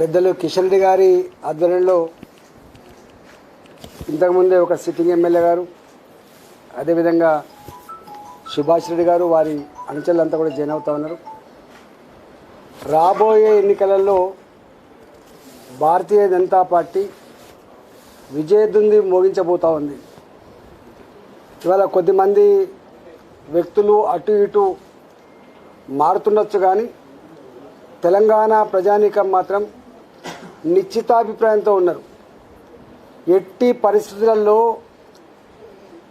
పెద్దలు కిషన్ రెడ్డి గారి ఆధ్వర్యంలో ఇంతకుముందే ఒక సిట్టింగ్ ఎమ్మెల్యే గారు అదేవిధంగా సుభాష్ రెడ్డి గారు వారి అనుచరులంతా కూడా జాయిన్ అవుతా ఉన్నారు. రాబోయే ఎన్నికలలో భారతీయ జనతా పార్టీ విజయదుంది మోగించబోతూ ఉంది. ఇవాళ కొద్దిమంది వ్యక్తులు అటు ఇటు మారుతుండొచ్చు కానీ తెలంగాణ ప్రజానీకం మాత్రం నిశ్చితాభిప్రాయంతో ఉన్నారు. ఎట్టి పరిస్థితులలో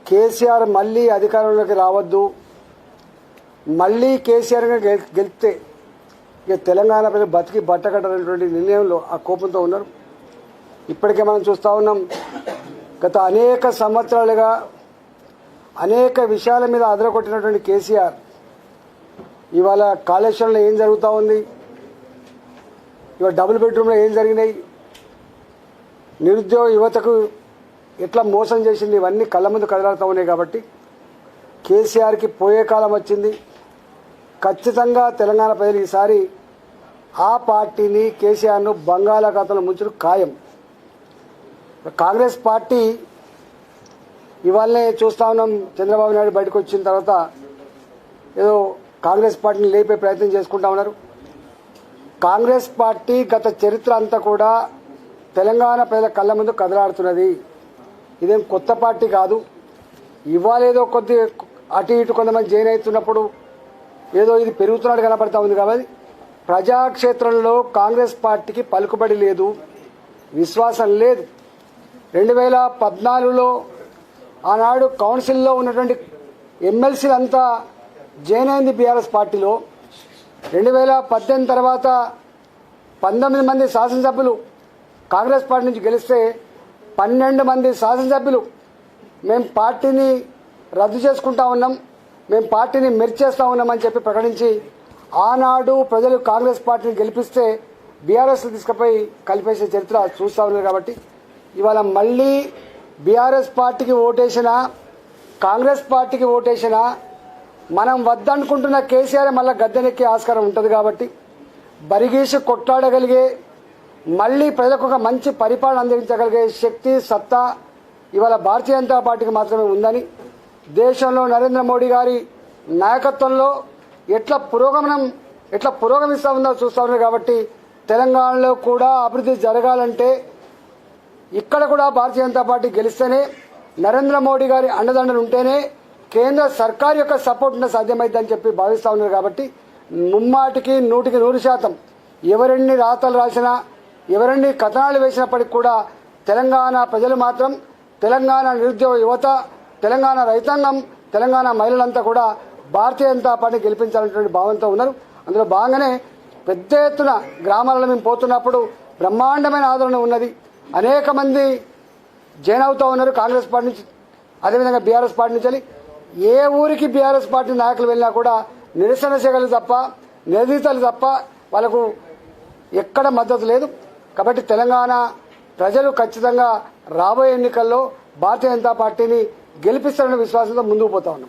కేసీఆర్ మళ్ళీ అధికారంలోకి రావద్దు. మళ్ళీ కేసీఆర్ గెలిస్తే ఇక తెలంగాణ ప్రజలు బతికి బట్టకట్టనటువంటి నిర్ణయంలో ఆ కోపంతో ఉన్నారు. ఇప్పటికే మనం చూస్తూ ఉన్నాం గత అనేక సంవత్సరాలుగా అనేక విషయాల మీద అదరగొట్టినటువంటి కేసీఆర్ ఇవాళ కాళేశ్వరంలో ఏం జరుగుతూ ఉంది? ఇవాళ డబుల్ బెడ్రూమ్లో ఏం జరిగినాయి? నిరుద్యోగ యువతకు ఎట్లా మోసం చేసింది? ఇవన్నీ కళ్ళ ముందు కదలాడుతూ ఉన్నాయి కాబట్టి కేసీఆర్కి పోయే కాలం వచ్చింది. ఖచ్చితంగా తెలంగాణ ప్రజలు ఈసారి ఆ పార్టీని కేసీఆర్ను బంగాళాఖాతంలో ముంచుడు ఖాయం. కాంగ్రెస్ పార్టీ ఇవాళనే చూస్తా ఉన్నాం. చంద్రబాబు నాయుడు బయటకు వచ్చిన తర్వాత ఏదో కాంగ్రెస్ పార్టీని లేపే ప్రయత్నం చేసుకుంటా ఉన్నారు. కాంగ్రెస్ పార్టీ గత చరిత్ర అంతా కూడా తెలంగాణ ప్రజల కళ్ళ ముందు కదలాడుతున్నది. ఇదేం కొత్త పార్టీ కాదు. ఇవాళ ఏదో కొద్ది అటు ఇటు కొంతమంది జైన్ అవుతున్నప్పుడు ఏదో ఇది పెరుగుతున్నట్టు కనపడతా ఉంది కాబట్టి ప్రజాక్షేత్రంలో కాంగ్రెస్ పార్టీకి పలుకుబడి లేదు. విశ్వాసం లేదు. రెండు వేల పద్నాలుగులో ఆనాడు కౌన్సిల్లో ఉన్నటువంటి ఎమ్మెల్సీలంతా జాయిన్ అయింది బీఆర్ఎస్ పార్టీలో. రెండు వేల పద్దెనిమిది తర్వాత పంతొమ్మిది మంది శాసనసభ్యులు కాంగ్రెస్ పార్టీ నుంచి గెలిస్తే పన్నెండు మంది శాసనసభ్యులు మేము పార్టీని రద్దు చేసుకుంటా ఉన్నాం మేము పార్టీని మెరిచేస్తా ఉన్నామని చెప్పి ప్రకటించి ఆనాడు ప్రజలు కాంగ్రెస్ పార్టీని గెలిపిస్తే బీఆర్ఎస్ తీసుకుపోయి కలిపేసే చరిత్ర చూస్తూ ఉన్నారు కాబట్టి ఇవాళ మళ్ళీ బీఆర్ఎస్ పార్టీకి ఓటేసినా కాంగ్రెస్ పార్టీకి ఓటేసినా మనం వద్దనుకుంటున్న కేసీఆర్ మళ్ళీ గద్దెనెక్కే ఆస్కారం ఉంటుంది కాబట్టి బరిగేసి కొట్లాడగలిగే మళ్ళీ ప్రజలకు ఒక మంచి పరిపాలన అందించగలిగే శక్తి సత్తా ఇవాళ భారతీయ జనతా పార్టీకి మాత్రమే ఉందని దేశంలో నరేంద్ర మోడీ గారి నాయకత్వంలో ఎట్లా పురోగమనం ఎట్లా పురోగమిస్తా ఉందో చూస్తా ఉన్నారు కాబట్టి తెలంగాణలో కూడా అభివృద్ధి జరగాలంటే ఇక్కడ కూడా భారతీయ జనతా పార్టీ గెలిస్తేనే నరేంద్ర మోడీ గారి అండదండలు ఉంటేనే కేంద్ర సర్కార్ యొక్క సపోర్ట్ ఉంటే సాధ్యమైందని చెప్పి భావిస్తూ ఉన్నారు కాబట్టి ముమ్మాటికి నూటికి నూరు శాతం ఎవరెన్ని రాతలు రాసినా ఎవరెన్ని కథనాలు వేసినప్పటికీ కూడా తెలంగాణ ప్రజలు మాత్రం తెలంగాణ నిరుద్యోగ యువత తెలంగాణ రైతాంగం తెలంగాణ మహిళలంతా కూడా భారతీయ జనతా పార్టీ గెలిపించాలనేటువంటి భావంతో ఉన్నారు. అందులో భాగంగానే పెద్ద ఎత్తున గ్రామాలలో మేము పోతున్నప్పుడు బ్రహ్మాండమైన ఆదరణ ఉన్నది. అనేక మంది జైన్ అవుతా ఉన్నారు కాంగ్రెస్ పార్టీ నుంచి అదేవిధంగా బీఆర్ఎస్ పార్టీ నుంచి. ఏ ఊరికి బీఆర్ఎస్ పార్టీ నాయకులు వెళ్ళినా కూడా నిరసన సెగలు తప్ప నిలదీతలు తప్ప వాళ్ళకు ఎక్కడ మద్దతు లేదు. కాబట్టి తెలంగాణ ప్రజలు ఖచ్చితంగా రాబోయే ఎన్నికల్లో భారతీయ జనతా పార్టీని గెలిపిస్తారనే విశ్వాసంతో ముందుకు పోతా ఉన్నాం.